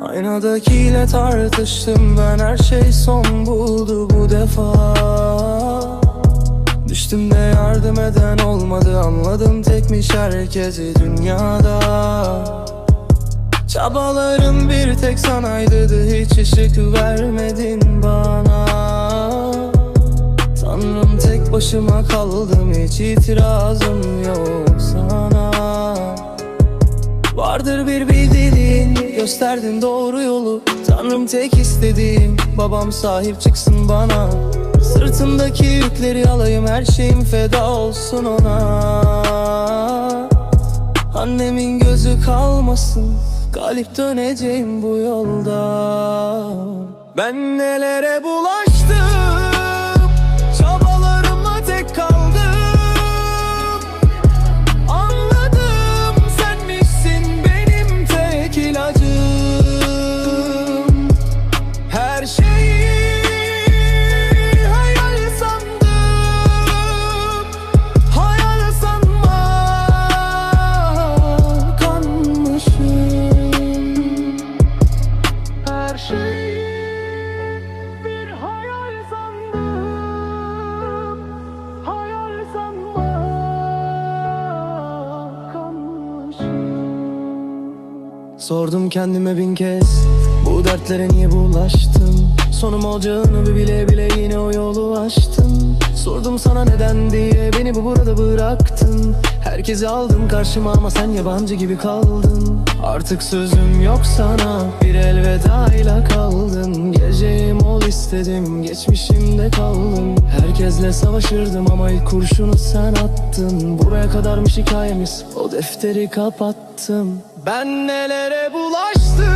Aynadakiyle tartıştım ben her şey son buldu bu defa. Düştüm de yardım eden olmadı anladım tekmiş herkesi dünyada. Çabalarım bir tek sanaydı hiç ışık vermedin bana. Tanrım tek başıma kaldım hiç itirazım yok sana. Vardır bir gösterdin doğru yolu. Tanrım tek istediğim babam sahip çıksın bana. Sırtımdaki yükleri alayım her şeyim feda olsun ona. Annemin gözü kalmasın Galip döneceğim bu yolda. Ben nelere bulaştım Sordum kendime bin kez Bu dertlere niye bulaştım Sonum olacağını bile bile yine o yolu açtım Sordum sana neden diye beni bu burada bıraktın. Herkesi aldım karşıma ama sen yabancı gibi kaldın. Artık sözüm yok sana bir elvedayla kaldın. Geleceğim ol istedim geçmişimde kaldım. Herkesle savaşırdım ama ilk kurşunu sen attın. Buraya kadarmış hikayemiz o defteri kapattım Ben nelere bulaştım